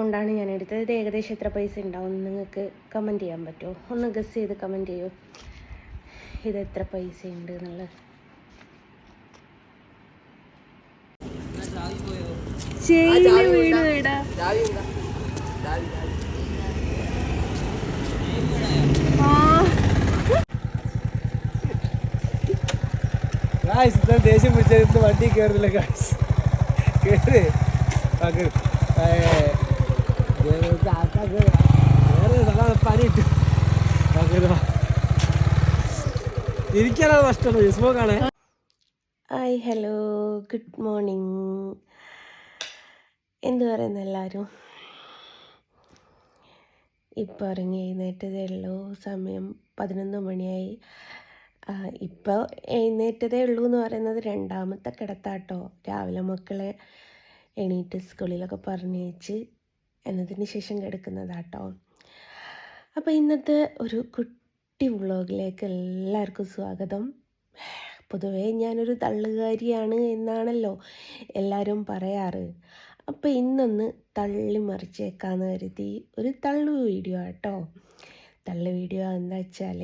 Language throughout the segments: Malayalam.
അതുകൊണ്ടാണ് ഞാൻ എടുത്തത്. ഇത് ഏകദേശം എത്ര പൈസ ഉണ്ടാവും നിങ്ങൾക്ക് കമന്റ് ചെയ്യാൻ പറ്റുമോ? ഒന്ന് ഗസ് ചെയ്ത് കമന്റ് ചെയ്യൂ. ഇത് എത്ര പൈസ ഉണ്ട് എന്നുള്ളത്. വീട് വീടാ ഗായ്സ് ഇത്ര ദേഷ്യം പിടിച്ചത് വണ്ടി കയറുന്നില്ല ഗായ്സ് കയറി ഹായ് ഹലോ ഗുഡ് മോർണിംഗ് എന്തു പറയുന്നു എല്ലാവരും? ഇപ്പോൾ ഇറങ്ങി എഴുന്നേറ്റതേ ഉള്ളൂ. സമയം പതിനൊന്ന് മണിയായി. ഇപ്പോൾ എഴുന്നേറ്റതേ ഉള്ളൂ എന്ന് പറയുന്നത് രണ്ടാമത്തെ കിടത്താട്ടോ. രാവിലെ മക്കളെ എണീറ്റ് സ്കൂളിലൊക്കെ പറഞ്ഞയച്ച് എന്നതിന് ശേഷം കിടക്കുന്നതാട്ടോ. അപ്പോൾ ഇന്നത്തെ ഒരു കുട്ടി വ്ളോഗിലേക്ക് എല്ലാവർക്കും സ്വാഗതം. പൊതുവേ ഞാനൊരു തള്ളുകാരിയാണ് എന്നാണല്ലോ എല്ലാവരും പറയാറ്. അപ്പോൾ ഇന്നൊന്ന് തള്ളി മറിച്ചേക്കാന്ന് കരുതി ഒരു തള്ളു വീഡിയോ ആട്ടോ. തള്ളു വീഡിയോ എന്താ വെച്ചാൽ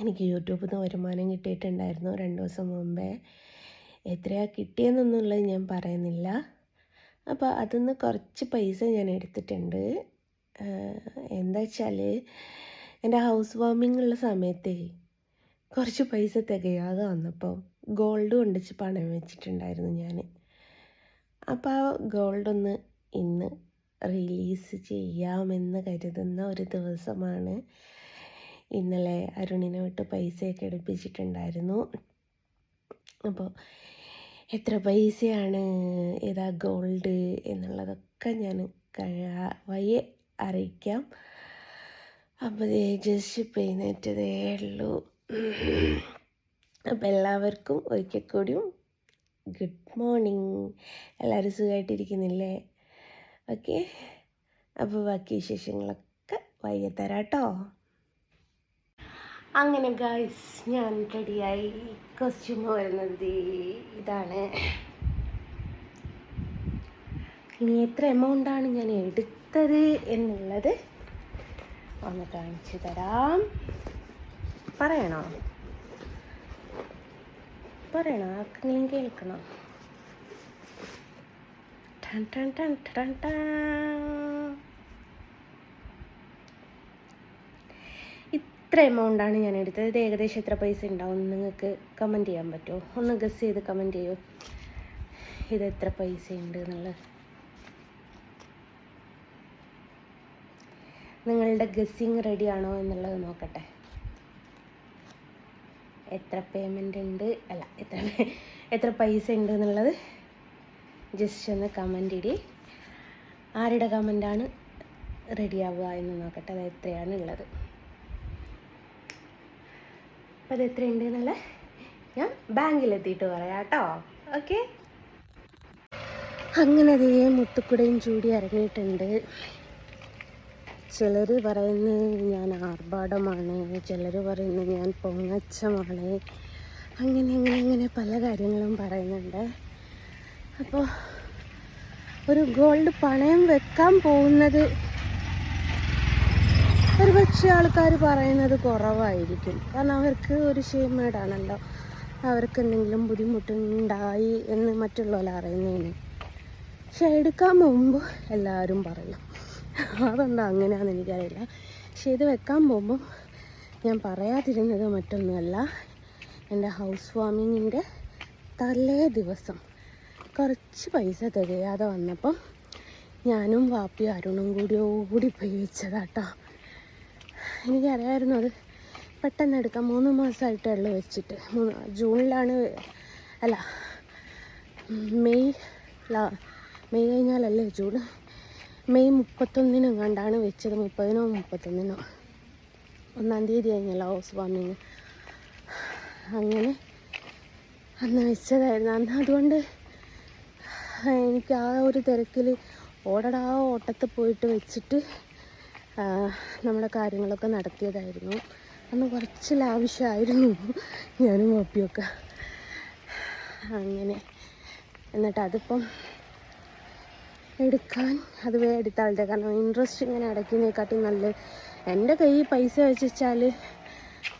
എനിക്ക് യൂട്യൂബിൽ നിന്ന് വരുമാനം കിട്ടിയിട്ടുണ്ടായിരുന്നു രണ്ട് ദിവസം മുമ്പേ. എത്രയാണ് കിട്ടിയെന്നൊന്നുള്ളത് ഞാൻ പറയുന്നില്ല. അപ്പോൾ അതിന്ന് കുറച്ച് പൈസ ഞാൻ എടുത്തിട്ടുണ്ട്. എന്താ വെച്ചാൽ എന്റെ ഹൗസ് വാമിംഗ് ഉള്ള സമയത്തേ കുറച്ച് പൈസ തികയാതെ വന്നപ്പോൾ ഗോൾഡ് കൊണ്ടിച്ച് പണം വെച്ചിട്ടുണ്ടായിരുന്നു ഞാൻ അപ്പോൾ ആ ഗോൾഡൊന്ന് ഇന്ന് റിലീസ് ചെയ്യാമെന്ന് കരുതുന്ന ഒരു ദിവസമാണ് ഇന്നലെ അരുണിനെ വിട്ട് പൈസയൊക്കെ എടുപ്പിച്ചിട്ടുണ്ടായിരുന്നു. അപ്പോൾ എത്ര പൈസയാണ്? ഏതാ ഗോൾഡ് എന്നുള്ളതൊക്കെ ഞാൻ വയ്യെ അറിയിക്കാം. അപ്പോൾ ജസ്റ്റ് പെയ്യുന്നേറ്റതേ ഉള്ളൂ. അപ്പം എല്ലാവർക്കും ഒരിക്കൽ കൂടിയും ഗുഡ് മോർണിംഗ് എല്ലാവരും സുഖമായിട്ടിരിക്കുന്നില്ലേ ഓക്കെ അപ്പോൾ ബാക്കി വിശേഷങ്ങളൊക്കെ വയ്യ തരാം കേട്ടോ അങ്ങനെ ഗായ്സ് ഞാൻ റെഡിയായി കോസ്റ്റ്യൂം വരുന്നത് ഇതാണ്. ഇനി എത്ര എമൗണ്ടാണ് ഞാൻ എടുത്തത് എന്നുള്ളത് ഒന്ന് കാണിച്ചു തരാം. പറയണോ? പറയണോ? കേൾക്കണം? Ton ton ton ton ton. ഇത്ര എമൗണ്ടാണ് ഞാൻ എടുത്തത്. ഇത് ഏകദേശം എത്ര പൈസ ഉണ്ടാവും നിങ്ങൾക്ക് കമന്റ് ചെയ്യാൻ പറ്റുമോ? ഒന്ന് ഗസ് ചെയ്ത് കമന്റ് ചെയ്യൂ. ഇത് എത്ര പൈസ ഉണ്ട് എന്നുള്ളത്. നിങ്ങളുടെ ഗസ്സിങ് റെഡി ആണോ എന്നുള്ളത് നോക്കട്ടെ. എത്ര പേയ്മെന്റ് ഉണ്ട്? അല്ല എത്ര എത്ര പൈസ ഉണ്ട് എന്നുള്ളത് ജസ്റ്റ് ഒന്ന് കമന്റ് ഇടി. ആരുടെ കമന്റാണ് റെഡി ആവുക എന്ന് നോക്കട്ടെ. അത് എത്രയാണ് ഉള്ളത്. അപ്പോൾ അത് എത്രയുണ്ട് എന്നുള്ള ഞാൻ ബാങ്കിലെത്തിയിട്ട് പറയാം കേട്ടോ. ഓക്കെ? അങ്ങനെ അതേ മുത്തുക്കുടയും ചൂടി ഇറങ്ങിയിട്ടുണ്ട് ചിലർ പറയുന്നത് ഞാൻ ആർഭാടമാണ് ചിലർ പറയുന്നത് ഞാൻ പൊങ്ങച്ചമാണ്. അങ്ങനെ അങ്ങനെ അങ്ങനെ പല കാര്യങ്ങളും പറയുന്നുണ്ട്. അപ്പോൾ ഒരു ഗോൾഡ് പണയം വെക്കാൻ പോകുന്നത് ഒരു പക്ഷേ ആൾക്കാർ പറയുന്നത് കുറവായിരിക്കും. കാരണം അവർക്ക് ഒരു ക്ഷീമേടാണല്ലോ അവർക്ക് എന്തെങ്കിലും ബുദ്ധിമുട്ടുണ്ടായി എന്ന് മറ്റുള്ളവർ അറിയുന്നതിന്. പക്ഷെ എടുക്കാൻ പോകുമ്പോൾ എല്ലാവരും പറയും. അതെന്താ അങ്ങനെയാണെന്ന് എനിക്കറിയില്ല. പക്ഷെ ഇത് വെക്കാൻ പോകുമ്പം ഞാൻ പറയാതിരുന്നത് മറ്റൊന്നുമല്ല. എന്റെ ഹൗസ് വാമിങ്ങിന്റെ തലേ ദിവസം കുറച്ച് പൈസ തികയാതെ വന്നപ്പം ഞാനും വാപ്പി അരുണും കൂടി ഓടി പോയി വെച്ചതാട്ടോ. എനിക്കറിയായിരുന്നു അത് പെട്ടെന്ന് എടുക്കാം. മൂന്ന് മാസമായിട്ടേ ഉള്ളൂ വെച്ചിട്ട്. മൂന്ന് ജൂണിലാണ് അല്ല മെയ് മെയ് കഴിഞ്ഞാലല്ലേ ജൂൺ? മെയ് മുപ്പത്തൊന്നിനും കണ്ടാണ് വെച്ചത്. മുപ്പതിനോ മുപ്പത്തൊന്നിനോ? ഒന്നാം തീയതി കഴിഞ്ഞല്ലോ ഹൗസ് വാമിങ്. അങ്ങനെ അന്ന് വെച്ചതായിരുന്നു. അന്ന് അതുകൊണ്ട് എനിക്ക് ആ ഒരു തിരക്കിൽ ഓടടാ ഓട്ടത്ത് പോയിട്ട് വെച്ചിട്ട് നമ്മുടെ കാര്യങ്ങളൊക്കെ നടത്തിയതായിരുന്നു. അന്ന് കുറച്ച് ലാവശ്യമായിരുന്നു ഞാനും കോപ്പിയൊക്കെ അങ്ങനെ. എന്നിട്ട് അതിപ്പം എടുക്കാൻ അത് വേ എടുത്താളുടെ. കാരണം ഇൻട്രസ്റ്റ് ഇങ്ങനെ അടയ്ക്കുന്നതിനെക്കാട്ടി നല്ല. എന്റെ കയ്യിൽ പൈസ വെച്ചാൽ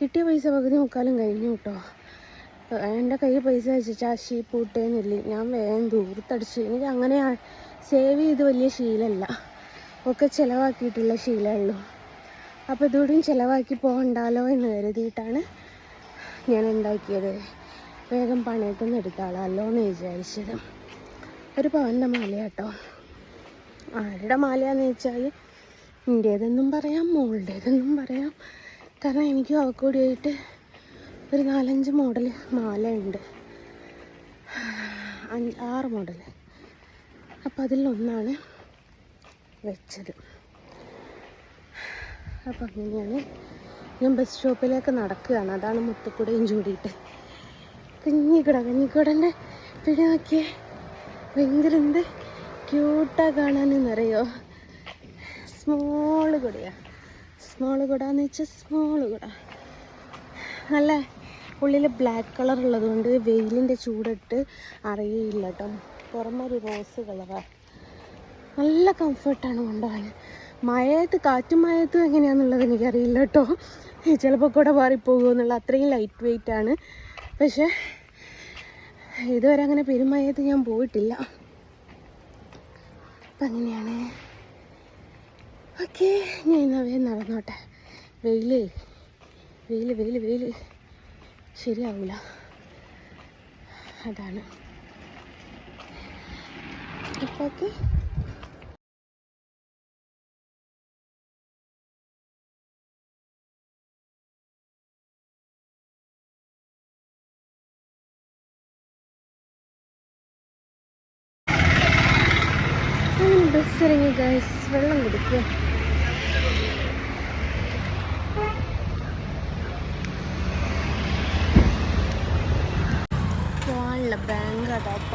കിട്ടിയ പൈസ പകുതി മുക്കാലും കഴിഞ്ഞു കേട്ടോ. എന്റെ കയ്യിൽ പൈസ വെച്ചാൽ ഷീപ്പ് കൂട്ടേന്നില്ല ഞാൻ വേഗം ദൂരത്തടിച്ച്. എനിക്ക് അങ്ങനെ സേവ് ചെയ്ത് വലിയ ശീലമല്ല ഒക്കെ ചിലവാക്കിയിട്ടുള്ള ശീലമുള്ളൂ അപ്പം അപ്പോൾ ഇതുകൂടിയും ചിലവാക്കി പോകണ്ടല്ലോ എന്ന് കരുതിയിട്ടാണ് ഞാൻ ഉണ്ടാക്കിയത് വേഗം പണയത്തുനിന്ന് എടുത്താളല്ലോ എന്ന് വിചാരിച്ചത്. ഒരു പവന്റെ മാല കേട്ടോ ആരുടെ മാലയാന്ന് വെച്ചാൽ എന്റേതെന്നും പറയാം മോളുടേതെന്നും പറയാം. കാരണം എനിക്കും അവക്കൂടിയായിട്ട് ഒരു നാലഞ്ച് മോഡൽ മാല ഉണ്ട് ആറ് മോഡൽ അപ്പോൾ അതിലൊന്നാണ് വെച്ചത്. അപ്പം അങ്ങനെയാണ് ഞാൻ ബസ് സ്റ്റോപ്പിലേക്ക് നടക്കുകയാണ്. അതാണ് മുത്തക്കുടയും ചൂടിയിട്ട്. കഞ്ഞിക്കുട കഞ്ഞിക്കുടന്റെ പിടി നോക്കിയേ. ഭയങ്കര എന്ത് ക്യൂട്ടാ കാണാനെന്നറിയോ? സ്മോൾ കുടയാ. സ്മോൾ കുടാന്ന് വെച്ചാൽ സ്മോൾ കുട. നല്ല ഉള്ളിൽ ബ്ലാക്ക് കളർ ഉള്ളതുകൊണ്ട് വെയിലിന്റെ ചൂടിട്ട് അറിയില്ല കേട്ടോ. പുറമൊരു റോസ് കളറാണ് നല്ല കംഫർട്ടാണ് കൊണ്ടുപോകാൻ. മഴയത്ത് കാറ്റും മഴയത്തും എങ്ങനെയാണെന്നുള്ളത് എനിക്കറിയില്ല കേട്ടോ. ചിലപ്പോൾ കൂടെ മാറിപ്പോകുമോ എന്നുള്ള അത്രയും ലൈറ്റ് വെയിറ്റ് ആണ്. പക്ഷേ ഇതുവരെ അങ്ങനെ പെരുമഴയത്ത് ഞാൻ പോയിട്ടില്ല. അപ്പം അങ്ങനെയാണ്. ഓക്കെ ഞാൻ ഇന്ന് വേഗം നടന്നോട്ടെ. വെയിൽ വെയിൽ വെയിൽ വെയിൽ ശരിയാവില്ല അതാണ്. ഇപ്പോൾ ഓക്കെ. ഗൈസ് വെള്ളം കുടിക്കുക പോകാനുള്ള ബാങ്ക് അതാപ്പ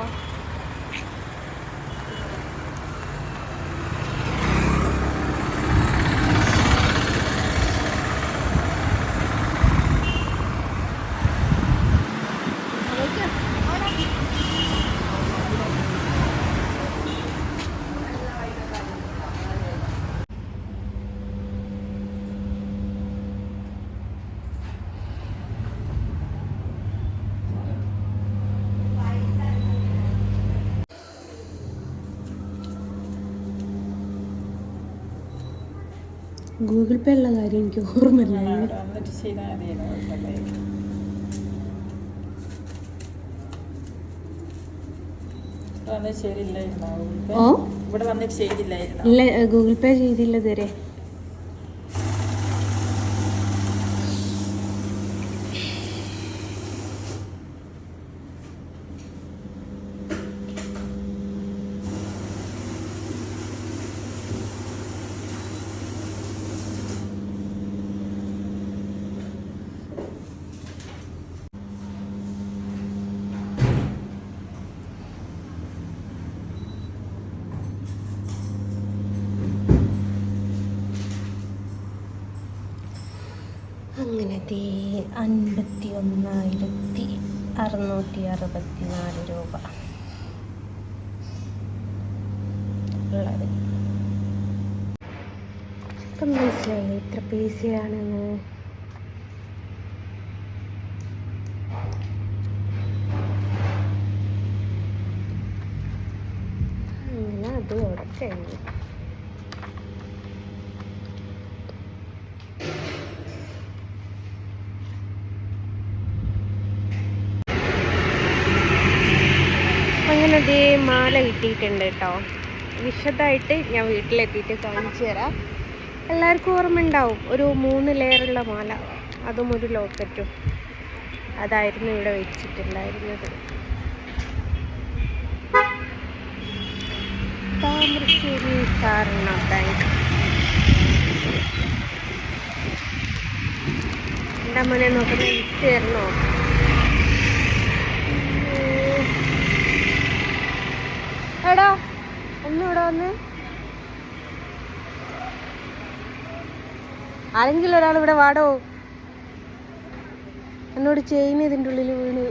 ഗൂഗിൾ പേ ഉള്ള കാര്യം എനിക്ക് ഓർമ്മയില്ല. ഇവിടെ വന്നിട്ട് ചെയ്തില്ലായിരുന്നോ? ഇല്ല ഗൂഗിൾ പേ ചെയ്തില്ല ഇതുവരെ. ദേ അൻപത്തി ഒന്നായിരത്തി അറുന്നൂറ്റി അറുപത്തി നാല് രൂപ. ഉള്ളത്. ഇപ്പം മനസ്സിലായില്ലേ? ഇത്ര പൈസയാണെന്ന്. അങ്ങനെ അത് അവിടെ ദേ മാല കിട്ടിയിട്ടുണ്ട് കേട്ടോ വിശദമായിട്ട് ഞാൻ വീട്ടിലെത്തിയിട്ട് കാണിച്ചു തരാം. എല്ലാവർക്കും ഓർമ്മ ഉണ്ടാവും ഒരു മൂന്ന് ലെയറുള്ള മാല. അതും ഒരു ലോക്കറ്റും. അതായിരുന്നു ഇവിടെ വെച്ചിട്ടുണ്ടായിരുന്നത്. താമരശ്ശേരി സാരണ ബാങ്ക്. എന്റെ മോനെ നോക്കുന്ന വിറ്റ് തരണോ? എടാ ഒന്നും ഇവിടെ വന്ന്. ആരെങ്കിലും ഒരാൾ ഇവിടെ വാടോ? എന്നോട് ചെയിൻ ഇതിന്റെ ഉള്ളിൽ വീണ്.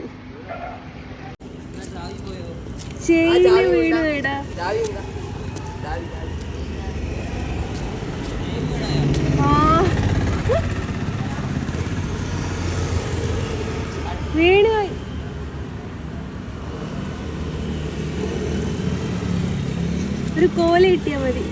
ചെയിന് വീണ് ആ. വീണ് പോയി ഒരു കോല കിട്ടിയാൽ മതി.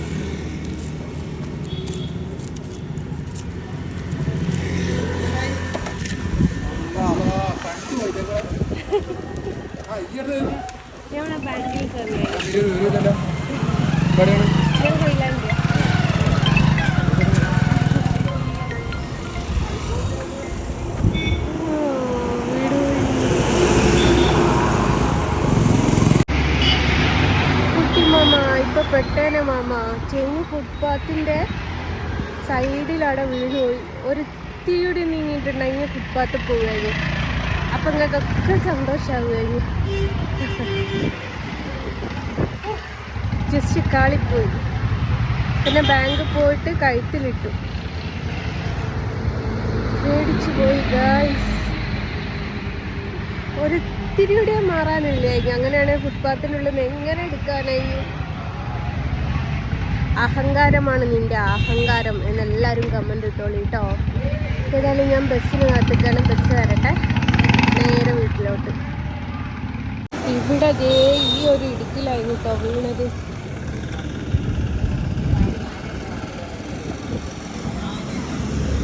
ചെങ്ങ് സൈഡിലവിടെ സൈഡിലവിടെ വീണുപോയി. ഒരു തീയുടെ നീങ്ങിയിട്ടുണ്ടെങ്കിൽ ഫുട്പാത്ത് പോവുകയായിരുന്നു അപ്പം നിങ്ങൾക്കൊക്കെ സന്തോഷമാവുകയായിരുന്നു ജസ്റ്റ് കാളിപ്പോയി. പിന്നെ ബാങ്ക് പോയിട്ട് കഴുത്തിലിട്ടു. പേടിച്ചു പോയി ഗായ്സ് ഒരു തിരിയുടെ മാറാനില്ലായിരിക്കും അങ്ങനെയാണെങ്കിൽ ഫുട്പാത്തിനുള്ളിൽ നിന്ന് എങ്ങനെ എടുക്കാനായി? അഹങ്കാരമാണ് നിന്റെ അഹങ്കാരം എന്നെല്ലാവരും കമന്റ് ഇട്ടോളൂ കേട്ടോ ഏതായാലും ഞാൻ ബസ്സിന് കാത്തിക്കാനും ബസ് വരട്ടെ. നേരെ വീട്ടിലോട്ട്. ഇവിടെ ദേ ഈ ഒരു ഇടുക്കിലായിരുന്നു കേട്ടോ വീണത്.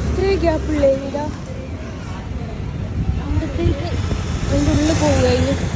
ഇത്രയും ഗ്യാപ്പുള്ളേ ഇതാ. അവിടത്തേക്ക് അതിന്റെ ഉള്ളിൽ പോവുകയായിരുന്നു.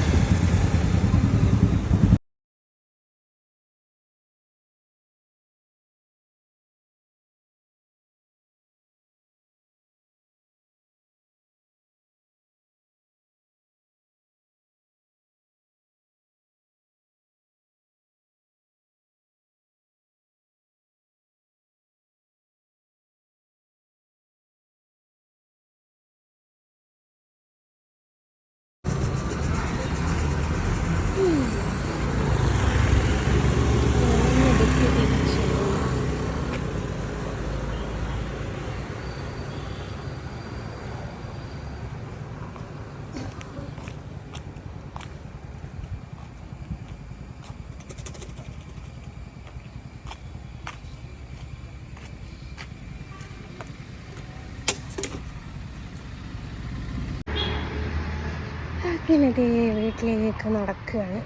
പിന്നെ വീട്ടിലേക്ക് നടക്കുകയാണ്.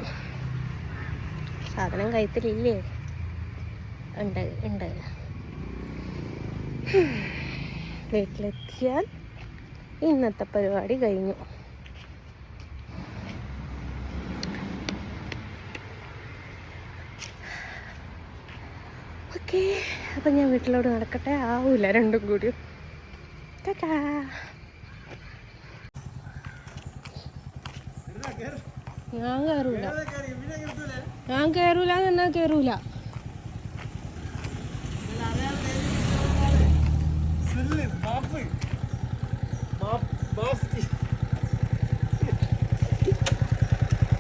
സാധനം കഴുത്തിലില്ലേ ഉണ്ട് ഉണ്ട്. വീട്ടിലെത്തിയാൽ ഇന്നത്തെ പരിപാടി കഴിഞ്ഞു. ഓക്കെ അപ്പം ഞാൻ വീട്ടിലോട്ട് നടക്കട്ടെ. ആവൂല രണ്ടും കൂടിയും ടാറ്റാ ഞാൻ കയറൂല ഞാൻ കയറൂല എന്നാ കയറൂല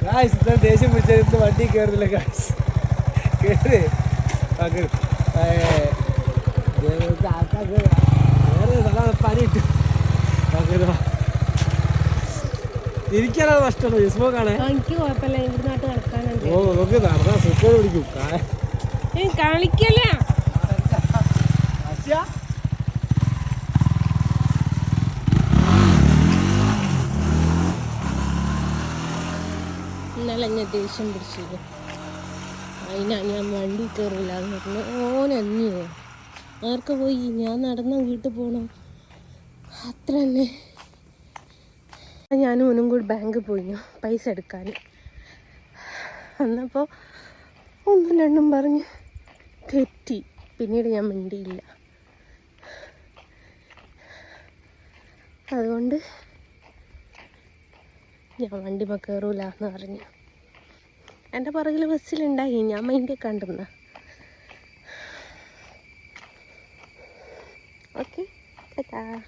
ഗായ്സ് ഇത്ര ദേഷ്യം പിടിച്ചെടുത്ത് വണ്ടി കയറുന്നില്ല ഗായ്സ് കേറ് ആ, കേറ്. ഏ, ദൈവത്തെ ആൾക്കാർ കേറ്. കേറ്, നല്ല പനിയിട്ട് വാ. ഇരിക്കാനാണ് നഷ്ടം ജിസ്മോ കാണേ ആ, എനിക്ക് കുഴപ്പമില്ല. ഇവിടെ നാട്ട് നടക്കാനുണ്ട് ഓ നമുക്ക് നടന്നാ സുഖം പിടിക്കും. കളിക്കല്ല. ഇന്നലെ ഞാൻ ദേഷ്യം പിടിച്ചിരുന്നു. അതിനാ ഞാൻ വണ്ടി കയറില്ല എന്ന് പറഞ്ഞു ഓനെന്നിയോ ആർക്ക പോയി? ഞാൻ നടന്ന വീട്ടിൽ പോകണം അത്ര തന്നെ ഞാനും ഒന്നും കൂടി ബാങ്കിൽ പോയിനു പൈസ എടുക്കാൻ. അന്നപ്പോൾ ഒന്നും രണ്ടും പറഞ്ഞ് തെറ്റി. പിന്നീട് ഞാൻ മിണ്ടിയില്ല. അതുകൊണ്ട് ഞാൻ വണ്ടി കയറൂല എന്ന് പറഞ്ഞു. എന്റെ പുറകിൽ ബസ്സിലുണ്ടായി. ഞാൻ മൈൻഡ് കണ്ടിരുന്ന. ഓക്കെ ടാറ്റാ